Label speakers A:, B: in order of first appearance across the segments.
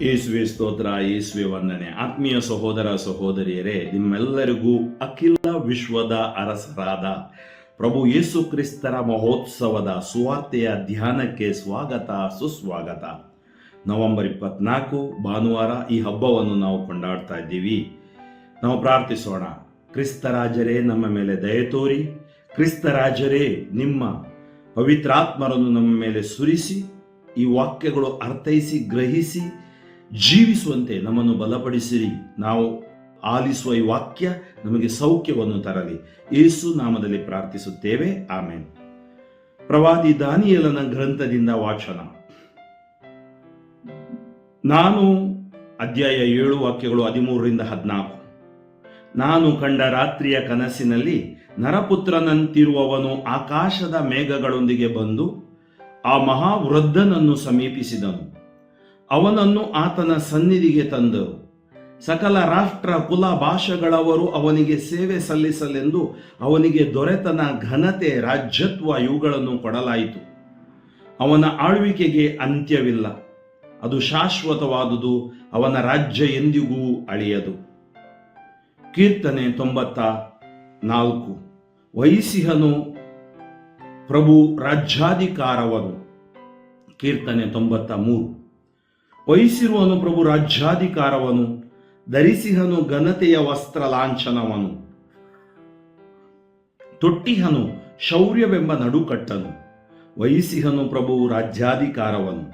A: ಯೇಸುವೆ ಸ್ತೋತ್ರ ಯೇಸುವೆ ವಂದನೆ. ಆತ್ಮೀಯ ಸಹೋದರ, ಸಹೋದರಿಯರೇ, ನಿಮ್ಮೆಲ್ಲರಿಗೂ ಅಖಿಲ ವಿಶ್ವದ ಅರಸರಾದ ಪ್ರಭು ಯೇಸು ಕ್ರಿಸ್ತರ ಮಹೋತ್ಸವದ ಸುವಾರ್ತೆಯ ಧ್ಯಾನಕ್ಕೆ ಸ್ವಾಗತ, ಸುಸ್ವಾಗತ. ನವೆಂಬರ್ ಇಪ್ಪತ್ನಾಲ್ಕು, ಭಾನುವಾರ ಈ ಹಬ್ಬವನ್ನು ನಾವು ಕೊಂಡಾಡ್ತಾ ಇದ್ದೀವಿ. ನಾವು ಪ್ರಾರ್ಥಿಸೋಣ. ಕ್ರಿಸ್ತರಾಜರೇ, ನಮ್ಮ ಮೇಲೆ ದಯ ತೋರಿ. ಕ್ರಿಸ್ತರಾಜರೇ, ನಿಮ್ಮ ಪವಿತ್ರಾತ್ಮರನ್ನು ನಮ್ಮ ಮೇಲೆ ಸುರಿಸಿ, ಈ ವಾಕ್ಯಗಳು ಅರ್ಥೈಸಿ, ಗ್ರಹಿಸಿ ಜೀವಿಸುವಂತೆ ನಮ್ಮನ್ನು ಬಲಪಡಿಸಿರಿ. ನಾವು ಆಲಿಸುವ ಈ ವಾಕ್ಯ ನಮಗೆ ಸೌಖ್ಯವನ್ನು ತರಲಿ. ಯೇಸು ನಾಮದಲ್ಲಿ ಪ್ರಾರ್ಥಿಸುತ್ತೇವೆ. ಆಮೇನ್. ಪ್ರವಾದಿ ದಾನಿಯಲನ ಗ್ರಂಥದಿಂದ ವಾಚನ. ನಾನು ಅಧ್ಯಾಯ ಏಳು ವಾಕ್ಯಗಳು ಹದಿಮೂರರಿಂದ ಹದಿನಾಲ್ಕು. ನಾನು ಕಂಡ ರಾತ್ರಿಯ ಕನಸಿನಲ್ಲಿ ನರಪುತ್ರನಂತಿರುವವನು ಆಕಾಶದ ಮೇಘಗಳೊಂದಿಗೆ ಬಂದು ಆ ಮಹಾವೃದ್ಧನನ್ನು ಸಮೀಪಿಸಿದನು. ಅವನನ್ನು ಆತನ ಸನ್ನಿಧಿಗೆ ತಂದರು ಸಕಲ ರಾಷ್ಟ್ರ ಕುಲ ಭಾಷೆಗಳವರು ಅವನಿಗೆ ಸೇವೆ ಸಲ್ಲಿಸಲೆಂದು ಅವನಿಗೆ ದೊರೆತನ ಘನತೆ ರಾಜ್ಯತ್ವ ಇವುಗಳನ್ನು ಕೊಡಲಾಯಿತು. ಅವನ ಆಳ್ವಿಕೆಗೆ ಅಂತ್ಯವಿಲ್ಲ. ಅದು ಶಾಶ್ವತವಾದುದು, ಅವನ ರಾಜ್ಯ ಎಂದಿಗೂ ಅಳಿಯದು. ಕೀರ್ತನೆ ತೊಂಬತ್ತ ನಾಲ್ಕು. ವೈಸಿಹನು ಪ್ರಭು ರಾಜ್ಯಾಧಿಕಾರವನು. ಕೀರ್ತನೆ ತೊಂಬತ್ತ ಮೂರು. ವಹಿಸಿರುವನು ಪ್ರಭು ರಾಜ್ಯಾಧಿಕಾರವನು, ಧರಿಸಿಹನು ಘನತೆಯ ವಸ್ತ್ರ ಲಾಂಛನವನು. ತೊಟ್ಟಿಹನು ಶೌರ್ಯವೆಂಬ ನಡುಕಟ್ಟನು, ವಹಿಸಿಹನು ಪ್ರಭು ರಾಜ್ಯಾಧಿಕಾರವನು.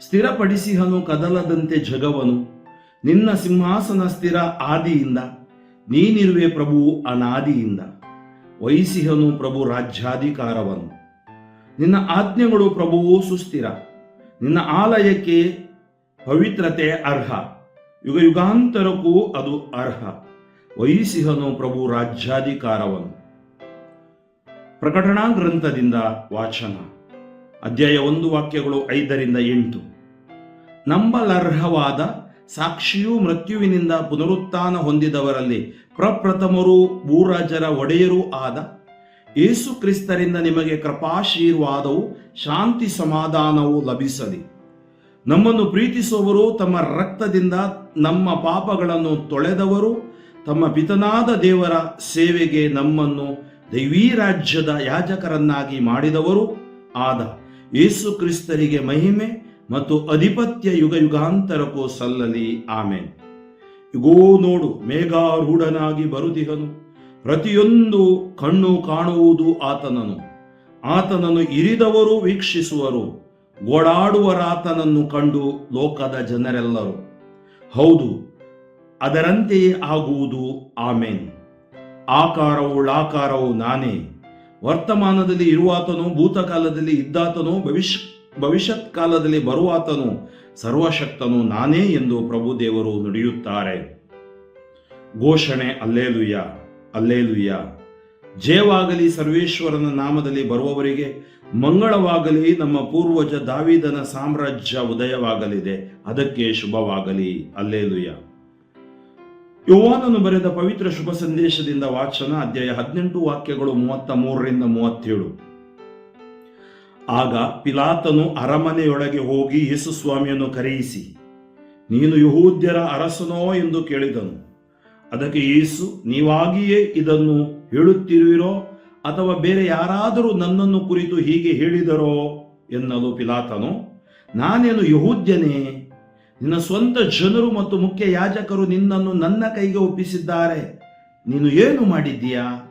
A: ಸ್ಥಿರಪಡಿಸಿಹನು ಕದಲದಂತೆ ಜಗವನು, ನಿನ್ನ ಸಿಂಹಾಸನ ಸ್ಥಿರ ಆದಿಯಿಂದ, ನೀನಿರುವೆ ಪ್ರಭು ಅನಾದಿಯಿಂದ. ವಹಿಸಿಹನು ಪ್ರಭು ರಾಜ್ಯಾಧಿಕಾರವನು. ನಿನ್ನ ಆಜ್ಞೆಗಳು ಪ್ರಭುವು ಸುಸ್ಥಿರ, ನಿನ್ನ ಆಲಯಕ್ಕೆ ಪವಿತ್ರತೆ ಅರ್ಹ. ಯುಗ ಯುಗಾಂತರಕ್ಕೂ ಅದು ಅರ್ಹ. ವಹಿಸಿಹನು ಪ್ರಭು ರಾಜ್ಯಾಧಿಕಾರವನು ಪ್ರಕಟಣಾ ಗ್ರಂಥದಿಂದ ವಾಚನ. ಅಧ್ಯಾಯ ಒಂದು, ವಾಕ್ಯಗಳು ಐದರಿಂದ ಎಂಟು. ನಂಬಲರ್ಹವಾದ ಸಾಕ್ಷಿಯು ಮೃತ್ಯುವಿನಿಂದ ಪುನರುತ್ಥಾನ ಹೊಂದಿದವರಲ್ಲಿ ಪ್ರಪ್ರಥಮರೂ ಭೂರಾಜರ ಒಡೆಯರೂ ಆದ ಯೇಸು ಕ್ರಿಸ್ತರಿಂದ ನಿಮಗೆ ಕೃಪಾಶೀರ್ವಾದವು ಶಾಂತಿ ಸಮಾಧಾನವು ಲಭಿಸಲಿ. ನಮ್ಮನ್ನು ಪ್ರೀತಿಸುವವರು ತಮ್ಮ ರಕ್ತದಿಂದ ನಮ್ಮ ಪಾಪಗಳನ್ನು ತೊಳೆದವರು, ತಮ್ಮ ಪಿತನಾದ ದೇವರ ಸೇವೆಗೆ ನಮ್ಮನ್ನು ದೈವೀ ರಾಜ್ಯದ ಯಾಜಕರನ್ನಾಗಿ ಮಾಡಿದವರು ಆದ ಯೇಸು ಕ್ರಿಸ್ತರಿಗೆ ಮಹಿಮೆ ಮತ್ತು ಅಧಿಪತ್ಯ ಯುಗ ಯುಗಾಂತರಕ್ಕೂ ಸಲ್ಲಲಿ. ಆಮೇನ್. ಇಗೋ ನೋಡು, ಮೇಘಾರೂಢನಾಗಿ ಬರುದಿಹನು ಪ್ರತಿಯೊಂದು ಕಣ್ಣು ಕಾಣುವುದು ಆತನನು ಆತನನ್ನು ಇರಿದವರು, ವೀಕ್ಷಿಸುವರು. ಓಡಾಡುವರಾತನನ್ನು ಕಂಡು ಲೋಕದ ಜನರೆಲ್ಲರೂ, ಹೌದು, ಅದರಂತೆಯೇ ಆಗುವುದು, ಆಮೇನ್. ಆಕಾರವುಳ್ಳಾಕಾರವು ನಾನೇ. ವರ್ತಮಾನದಲ್ಲಿ ಇರುವಾತನು, ಭೂತಕಾಲದಲ್ಲಿ ಇದ್ದಾತನು, ಭವಿಷ್ಯ ಭವಿಷ್ಯತ್ ಕಾಲದಲ್ಲಿ ಬರುವಾತನು, ಸರ್ವಶಕ್ತನು ನಾನೇ ಎಂದು ಪ್ರಭುದೇವರು ನುಡಿಯುತ್ತಾರೆ. ಘೋಷಣೆ, ಅಲ್ಲೇಲುಯ್ಯ ಅಲ್ಲೇಲುಯ್ಯ. ಜಯವಾಗಲಿ ಸರ್ವೇಶ್ವರನ ನಾಮದಲ್ಲಿ ಬರುವವರಿಗೆ ಮಂಗಳವಾಗಲಿ, ನಮ್ಮ ಪೂರ್ವಜ ದಾವಿದನ ಸಾಮ್ರಾಜ್ಯ ಉದಯವಾಗಲಿದೆ. ಅದಕ್ಕೆ ಶುಭವಾಗಲಿ. ಅಲ್ಲೇಲುಯ ಯೋವಾನನು ಬರೆದ ಪವಿತ್ರ ಶುಭ ಸಂದೇಶದಿಂದ ವಾಚನ ಅಧ್ಯಾಯ ಹದಿನೆಂಟು ವಾಕ್ಯಗಳು ಮೂವತ್ತ ಮೂರರಿಂದ ಮೂವತ್ತೇಳು. ಆಗ ಪಿಲಾತನು ಅರಮನೆಯೊಳಗೆ ಹೋಗಿ ಯೇಸು ಸ್ವಾಮಿಯನ್ನು ಕರೆಯಿಸಿ, ನೀನು ಯಹೂದ್ಯರ ಅರಸನೋ ಎಂದು ಕೇಳಿದನು. ಅದಕ್ಕೆ ಯೇಸು, ನೀವಾಗಿಯೇ ಇದನ್ನು ಹೇಳುತ್ತಿರುವಿರೋ? ಅಥವಾ ಬೇರೆ ಯಾರಾದರೂ ನನ್ನನ್ನು ಕುರಿತು ಹೀಗೆ ಹೇಳಿದರೋ ಎನ್ನಲು ಪಿಲಾತನು, ನಾನೇನು ಯಹೂದ್ಯನೇ? ನಿನ್ನ ಸ್ವಂತ ಜನರು ಮತ್ತು ಮುಖ್ಯ ಯಾಜಕರು ನಿನ್ನನ್ನು ನನ್ನ ಕೈಗೆ ಒಪ್ಪಿಸಿದ್ದಾರೆ. ನೀನು ಏನು ಮಾಡಿದ್ದೀಯಾ?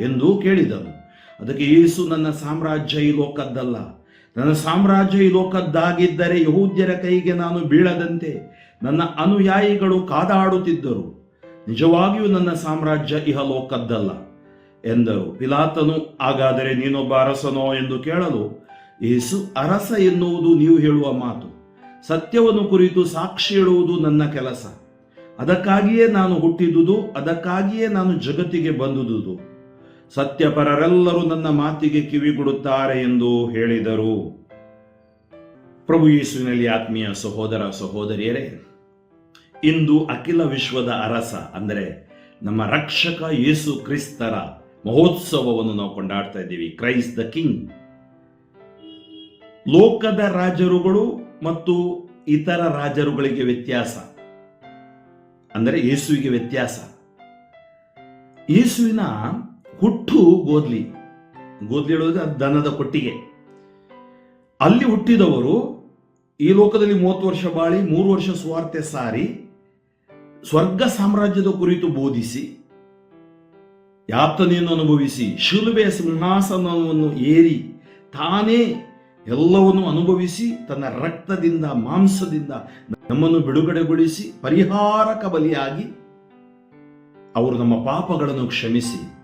A: ಎಂದು ಕೇಳಿದನು. ಅದಕ್ಕೆ ಯೇಸು, ನನ್ನ ಸಾಮ್ರಾಜ್ಯ ಈ ಲೋಕದ್ದಲ್ಲ. ನನ್ನ ಸಾಮ್ರಾಜ್ಯ ಈ ಲೋಕದ್ದಾಗಿದ್ದರೆ ಯಹೂದ್ಯರ ಕೈಗೆ ನಾನು ಬೀಳದಂತೆ ನನ್ನ ಅನುಯಾಯಿಗಳು ಕಾದಾಡುತ್ತಿದ್ದರು. ನಿಜವಾಗಿಯೂ ನನ್ನ ಸಾಮ್ರಾಜ್ಯ ಇಹ ಲೋಕದ್ದಲ್ಲ ಎಂದರು. ಪಿಲಾತನು, ಹಾಗಾದರೆ ನೀನೊಬ್ಬ ಅರಸನೋ ಎಂದು ಕೇಳಲು, ಯೇಸು, ಅರಸ ಎನ್ನುವುದು ನೀವು ಹೇಳುವ ಮಾತು. ಸತ್ಯವನ್ನು ಕುರಿತು ಸಾಕ್ಷಿ ಹೇಳುವುದು ನನ್ನ ಕೆಲಸ. ಅದಕ್ಕಾಗಿಯೇ ನಾನು ಹುಟ್ಟಿದುದು, ಅದಕ್ಕಾಗಿಯೇ ನಾನು ಜಗತ್ತಿಗೆ ಬಂದುದುದು. ಸತ್ಯಪರರೆಲ್ಲರೂ ನನ್ನ ಮಾತಿಗೆ ಕಿವಿಗೊಡುತ್ತಾರೆ ಎಂದು ಹೇಳಿದರು. ಪ್ರಭು ಯೇಸುವಿನಲ್ಲಿ ಆತ್ಮೀಯ ಸಹೋದರ, ಸಹೋದರಿಯರೇ, ಇಂದು ಅಖಿಲ ವಿಶ್ವದ ಅರಸ ಅಂದರೆ ನಮ್ಮ ರಕ್ಷಕ ಯೇಸು ಕ್ರಿಸ್ತರ ಮಹೋತ್ಸವವನ್ನು ನಾವು ಕೊಂಡಾಡ್ತಾ ಇದ್ದೀವಿ. ಕ್ರೈಸ್ ದ ಕಿಂಗ್ ಲೋಕದ ರಾಜರುಗಳು ಮತ್ತು ಇತರ ರಾಜರುಗಳಿಗೆ ವ್ಯತ್ಯಾಸ. ಅಂದರೆ ಯೇಸುವಿಗೆ ವ್ಯತ್ಯಾಸ. ಯೇಸುವಿನ ಹುಟ್ಟು ಗೋದ್ಲಿ. ಗೋದ್ಲಿ ಹೇಳೋದು ದನದ ಕೊಟ್ಟಿಗೆ. ಅಲ್ಲಿ ಹುಟ್ಟಿದವರು ಈ ಲೋಕದಲ್ಲಿ ಮೂವತ್ತು ವರ್ಷ ಬಾಳಿ, ಮೂರು ವರ್ಷ ಸುವಾರ್ತೆ ಸಾರಿ, ಸ್ವರ್ಗ ಸಾಮ್ರಾಜ್ಯದ ಕುರಿತು ಬೋಧಿಸಿ ಯಾತನೆಯನ್ನು ಅನುಭವಿಸಿ, ಶಿಲುಬೆಯ ಸಿಂಹಾಸನವನ್ನು ಏರಿ ತಾನೇ ಎಲ್ಲವನ್ನು ಅನುಭವಿಸಿ, ತನ್ನ ರಕ್ತದಿಂದ, ಮಾಂಸದಿಂದ ನಮ್ಮನ್ನು ಬಿಡುಗಡೆಗೊಳಿಸಿ ಪರಿಹಾರಕ ಬಲಿಯಾಗಿ ಅವರು ನಮ್ಮ ಪಾಪಗಳನ್ನು ಕ್ಷಮಿಸಿ.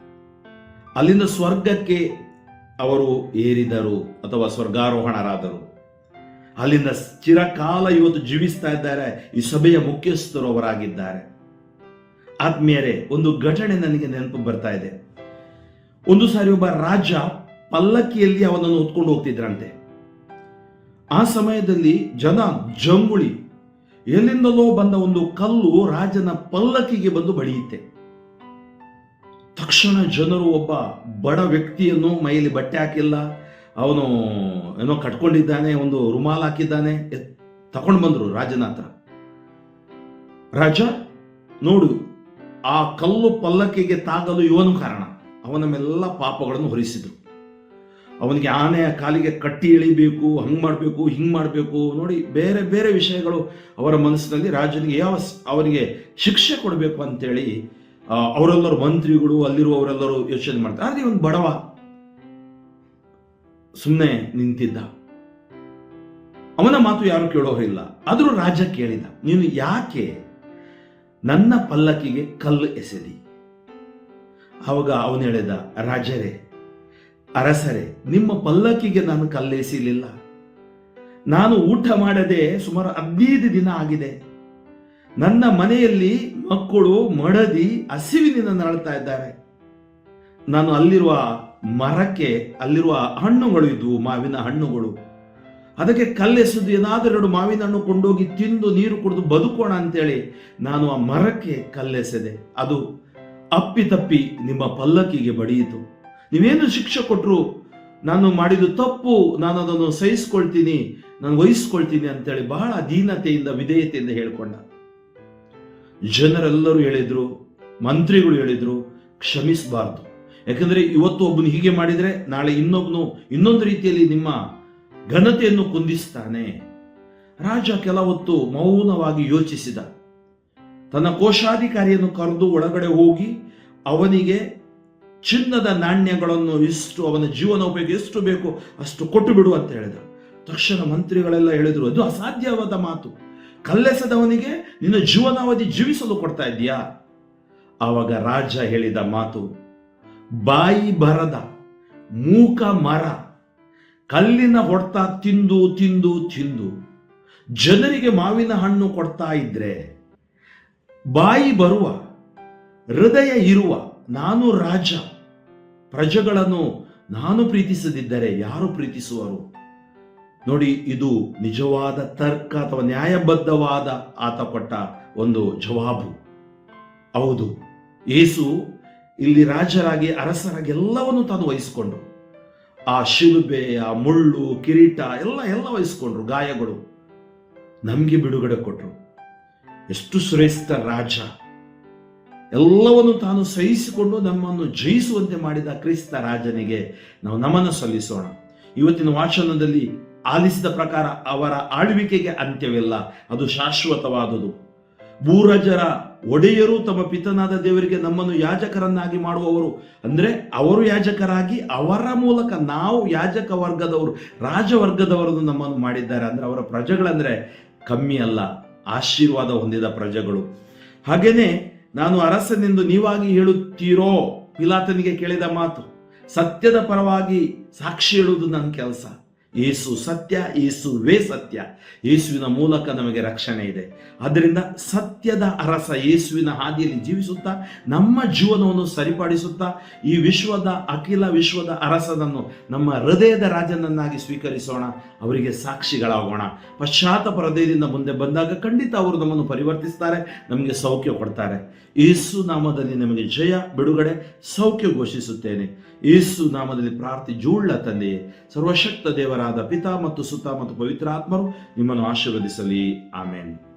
A: ಅಲ್ಲಿಂದ ಸ್ವರ್ಗಕ್ಕೆ ಅವರು ಏರಿದರು ಅಥವಾ ಸ್ವರ್ಗಾರೋಹಣರಾದರು. ಅಲ್ಲಿಂದ ಚಿರಕಾಲ ಇವತ್ತು ಜೀವಿಸ್ತಾ ಇದ್ದಾರೆ. ಈ ಸಭೆಯ ಮುಖ್ಯಸ್ಥರು ಅವರಾಗಿದ್ದಾರೆ. ಆದ್ಮೇಲೆ ಒಂದು ಘಟನೆ ನನಗೆ ನೆನಪು ಬರ್ತಾ ಇದೆ. ಒಂದು ಸಾರಿ ಒಬ್ಬ ರಾಜ ಪಲ್ಲಕ್ಕಿಯಲ್ಲಿ ಅವನನ್ನು ಹೊತ್ಕೊಂಡು ಹೋಗ್ತಿದ್ರಂತೆ. ಆ ಸಮಯದಲ್ಲಿ ಜನ ಜಂಗುಳಿ, ಎಲ್ಲಿಂದಲೋ ಬಂದ ಒಂದು ಕಲ್ಲು ರಾಜನ ಪಲ್ಲಕ್ಕಿಗೆ ಬಂದು ಬಡಿಯುತ್ತೆ. ತಕ್ಷಣ ಜನರು ಒಬ್ಬ ಬಡ ವ್ಯಕ್ತಿಯನ್ನು ಮೈಯಲ್ಲಿ ಬಟ್ಟೆ ಹಾಕಿಲ್ಲ, ಅವನು ಏನೋ ಕಟ್ಕೊಂಡಿದ್ದಾನೆ, ಒಂದು ರುಮಾಲ್ ಹಾಕಿದ್ದಾನೆ ತಕೊಂಡು ಬಂದ್ರು ರಾಜನ ಹತ್ರ. ರಾಜ, ನೋಡು ಆ ಕಲ್ಲು ಪಲ್ಲಕ್ಕಿಗೆ ತಾಗಲು ಇವನು ಕಾರಣ. ಅವನ ಮೇಲೆಲ್ಲ ಪಾಪಗಳನ್ನು ಹೊರಿಸಿದ್ರು. ಅವನಿಗೆ ಆನೆಯ ಕಾಲಿಗೆ ಕಟ್ಟಿ ಎಳಿಬೇಕು, ಹಂಗ್ ಮಾಡಬೇಕು, ಹಿಂಗ್ ಮಾಡಬೇಕು ನೋಡಿ ಬೇರೆ ಬೇರೆ ವಿಷಯಗಳು ಅವರ ಮನಸ್ಸಿನಲ್ಲಿ ರಾಜನಿಗೆ ಯಾವ ಅವನಿಗೆ ಶಿಕ್ಷೆ ಕೊಡಬೇಕು ಅಂತೇಳಿ ಅವರೆಲ್ಲರೂ ಮಂತ್ರಿಗಳು ಅಲ್ಲಿರುವವರೆಲ್ಲರೂ ಯೋಚನೆ ಮಾಡ್ತಾರೆ. ಆದ್ರೆ ಇವನು ಬಡವ. ಸುಮ್ಮನೆ ನಿಂತಿದ್ದ. ಅವನ ಮಾತು ಯಾರು ಕೇಳೋರಿಲ್ಲ. ಆದರೂ ರಾಜ ಕೇಳಿದ. ನೀನು ಯಾಕೆ ನನ್ನ ಪಲ್ಲಕ್ಕಿಗೆ ಕಲ್ಲು ಎಸೆದಿ. ಆವಾಗ ಅವನು ಹೇಳಿದ, ರಾಜರೇ, ಅರಸರೇ, ನಿಮ್ಮ ಪಲ್ಲಕ್ಕಿಗೆ ನಾನು ಕಲ್ಲೆಸಿಲಿಲ್ಲ ನಾನು ಊಟ ಮಾಡದೆ ಸುಮಾರು ಹದಿನೈದು ದಿನ ಆಗಿದೆ. ನನ್ನ ಮನೆಯಲ್ಲಿ ಮಕ್ಕಳು ಮಡದಿ ಹಸಿವಿನಿಂದ ನರಳ್ತಾ ಇದ್ದಾರೆ. ನಾನು ಅಲ್ಲಿರುವ ಮರಕ್ಕೆ, ಅಲ್ಲಿರುವ ಹಣ್ಣುಗಳು ಇದ್ವು, ಮಾವಿನ ಹಣ್ಣುಗಳು. ಅದಕ್ಕೆ ಕಲ್ಲೆಸೆದು ಏನಾದರೂ ಎರಡು ಮಾವಿನ ಹಣ್ಣು ಕೊಂಡೋಗಿ ತಿಂದು ನೀರು ಕುಡಿದು ಬದುಕೋಣ ಅಂತೇಳಿ ನಾನು ಆ ಮರಕ್ಕೆ ಕಲ್ಲೆಸೆದೆ. ಅದು ಅಪ್ಪಿತಪ್ಪಿ ನಿಮ್ಮ ಪಲ್ಲಕ್ಕಿಗೆ ಬಡಿಯಿತು. ನೀವೇನು ಶಿಕ್ಷೆ ಕೊಟ್ಟರು ನಾನು ಮಾಡಿದ್ದು ತಪ್ಪು. ನಾನು ಅದನ್ನು ಸಹಿಸ್ಕೊಳ್ತೀನಿ. ನಾನು ವಹಿಸ್ಕೊಳ್ತೀನಿ ಅಂತೇಳಿ ಬಹಳ ದೀನತೆಯಿಂದ, ವಿಧೇಯತೆಯಿಂದ ಹೇಳ್ಕೊಂಡ. ಜನರೆಲ್ಲರೂ ಹೇಳಿದ್ರು, ಮಂತ್ರಿಗಳು ಹೇಳಿದ್ರು, ಕ್ಷಮಿಸಬಾರ್ದು. ಯಾಕಂದ್ರೆ ಇವತ್ತು ಒಬ್ಬನು ಹೀಗೆ ಮಾಡಿದ್ರೆ ನಾಳೆ ಇನ್ನೊಬ್ಬನು ಇನ್ನೊಂದು ರೀತಿಯಲ್ಲಿ ನಿಮ್ಮ ಘನತೆಯನ್ನು ಕುಂದಿಸ್ತಾನೆ. ರಾಜ ಕೆಲ ಹೊತ್ತು ಮೌನವಾಗಿ ಯೋಚಿಸಿದ. ತನ್ನ ಕೋಶಾಧಿಕಾರಿಯನ್ನು ಕರೆದು ಒಳಗಡೆ ಹೋಗಿ ಅವನಿಗೆ ಚಿನ್ನದ ನಾಣ್ಯಗಳನ್ನು ಎಷ್ಟು ಅವನ ಜೀವನೋಪಯೋಗ ಎಷ್ಟು ಬೇಕು ಅಷ್ಟು ಕೊಟ್ಟು ಬಿಡು ಅಂತ ಹೇಳಿದ. ತಕ್ಷಣ ಮಂತ್ರಿಗಳೆಲ್ಲ ಹೇಳಿದರು, ಅದು ಅಸಾಧ್ಯವಾದ ಮಾತು. ಕಲ್ಲೆಸದವನಿಗೆ ನಿನ್ನ ಜೀವನಾವಧಿ ಜೀವಿಸಲು ಕೊಡ್ತಾ ಇದೆಯಾ ಆವಾಗ ರಾಜ ಹೇಳಿದ ಮಾತು, ಬಾಯಿ ಬರದ ಮೂಕ ಮರ ಕಲ್ಲಿನ ಹೊಡೆತ ತಿಂದು ತಿಂದು ತಿಂದು. ಜನರಿಗೆ ಮಾವಿನ ಹಣ್ಣು ಕೊಡ್ತಾ ಇದ್ರೆ ಬಾಯಿ ಬರುವ, ಹೃದಯ ಇರುವ ನಾನು ರಾಜ. ಪ್ರಜೆಗಳನ್ನು ನಾನು ಪ್ರೀತಿಸದಿದ್ದರೆ ಯಾರು ಪ್ರೀತಿಸುವರು? ನೋಡಿ, ಇದು ನಿಜವಾದ ತರ್ಕ ಅಥವಾ ನ್ಯಾಯಬದ್ಧವಾದ ಆತ ಕೊಟ್ಟ ಒಂದು ಜವಾಬು. ಹೌದು, ಏಸು ಇಲ್ಲಿ ರಾಜರಾಗಿ ಅರಸರಾಗಿ ಎಲ್ಲವನ್ನು ತಾನು ವಹಿಸಿಕೊಂಡು ಆ ಶಿಲುಬೆ, ಆ ಮುಳ್ಳು, ಕಿರೀಟ ಎಲ್ಲ ಎಲ್ಲ ವಹಿಸ್ಕೊಂಡ್ರು, ಗಾಯಗಳು. ನಮಗೆ ಬಿಡುಗಡೆ ಕೊಟ್ರು. ಎಷ್ಟು ಶ್ರೇಷ್ಠ ರಾಜ. ಎಲ್ಲವನ್ನು ತಾನು ಸಹಿಸಿಕೊಂಡು ನಮ್ಮನ್ನು ಜಯಿಸುವಂತೆ ಮಾಡಿದ ಕ್ರಿಸ್ತ ರಾಜನಿಗೆ ನಾವು ನಮನ ಸಲ್ಲಿಸೋಣ. ಇವತ್ತಿನ ವಾಚನದಲ್ಲಿ ಆಲಿಸಿದ ಪ್ರಕಾರ ಅವರ ಆಳ್ವಿಕೆಗೆ ಅಂತ್ಯವಿಲ್ಲ. ಅದು ಶಾಶ್ವತವಾದುದು. ಭೂರಜರ ಒಡೆಯರು ತಮ್ಮ ಪಿತನಾದ ದೇವರಿಗೆ ನಮ್ಮನ್ನು ಯಾಜಕರನ್ನಾಗಿ ಮಾಡುವವರು. ಅಂದ್ರೆ ಅವರು ಯಾಜಕರಾಗಿ ಅವರ ಮೂಲಕ ನಾವು ಯಾಜಕ ವರ್ಗದವರು, ರಾಜವರ್ಗದವರನ್ನು ನಮ್ಮನ್ನು ಮಾಡಿದ್ದಾರೆ. ಅಂದ್ರೆ ಅವರ ಪ್ರಜೆಗಳಂದ್ರೆ ಕಮ್ಮಿ ಅಲ್ಲ, ಆಶೀರ್ವಾದ ಹೊಂದಿದ ಪ್ರಜೆಗಳು. ಹಾಗೇನೆ ನಾನು ಅರಸನೆಂದು ನೀವಾಗಿ ಹೇಳುತ್ತೀರೋ ಪಿಲಾತನಿಗೆ ಕೇಳಿದ ಮಾತು, ಸತ್ಯದ ಪರವಾಗಿ ಸಾಕ್ಷಿ ಹೇಳುವುದು ನನ್ನ ಕೆಲಸ. ಯೇಸು ಸತ್ಯ, ಏಸುವೇ ಸತ್ಯ. ಯೇಸುವಿನ ಮೂಲಕ ನಮಗೆ ರಕ್ಷಣೆ ಇದೆ. ಆದ್ದರಿಂದ ಸತ್ಯದ ಅರಸ ಯೇಸುವಿನ ಹಾದಿಯಲ್ಲಿ ಜೀವಿಸುತ್ತಾ, ನಮ್ಮ ಜೀವನವನ್ನು ಸರಿಪಡಿಸುತ್ತಾ, ಈ ವಿಶ್ವದ ಅಖಿಲ ವಿಶ್ವದ ಅರಸನನ್ನು ನಮ್ಮ ಹೃದಯದ ರಾಜನನ್ನಾಗಿ ಸ್ವೀಕರಿಸೋಣ. ಅವರಿಗೆ ಸಾಕ್ಷಿಗಳಾಗೋಣ. ಪಶ್ಚಾತ್ತಾಪ ಹೃದಯದಿಂದ ಮುಂದೆ ಬಂದಾಗ ಖಂಡಿತ ಅವರು ನಮ್ಮನ್ನು ಪರಿವರ್ತಿಸ್ತಾರೆ, ನಮಗೆ ಸೌಖ್ಯ ಕೊಡ್ತಾರೆ. ಯೇಸು ನಾಮದಲ್ಲಿ ನಮಗೆ ಜಯ, ಬಿಡುಗಡೆ, ಸೌಖ್ಯ ಘೋಷಿಸುತ್ತೇನೆ. ಯೇಸು ನಾಮದಲ್ಲಿ ಪ್ರಾರ್ಥಿ ಜೂಳ್ಳ ತಂದೆಯೇ ಸರ್ವಶಕ್ತ ದೇವರಾದ ಪಿತಾ ಮತ್ತು ಸುತ್ತ ಮತ್ತು ಪವಿತ್ರಾತ್ಮರು ನಿಮ್ಮನ್ನು ಆಶೀರ್ವದಿಸಲಿ. ಆಮೇನ್.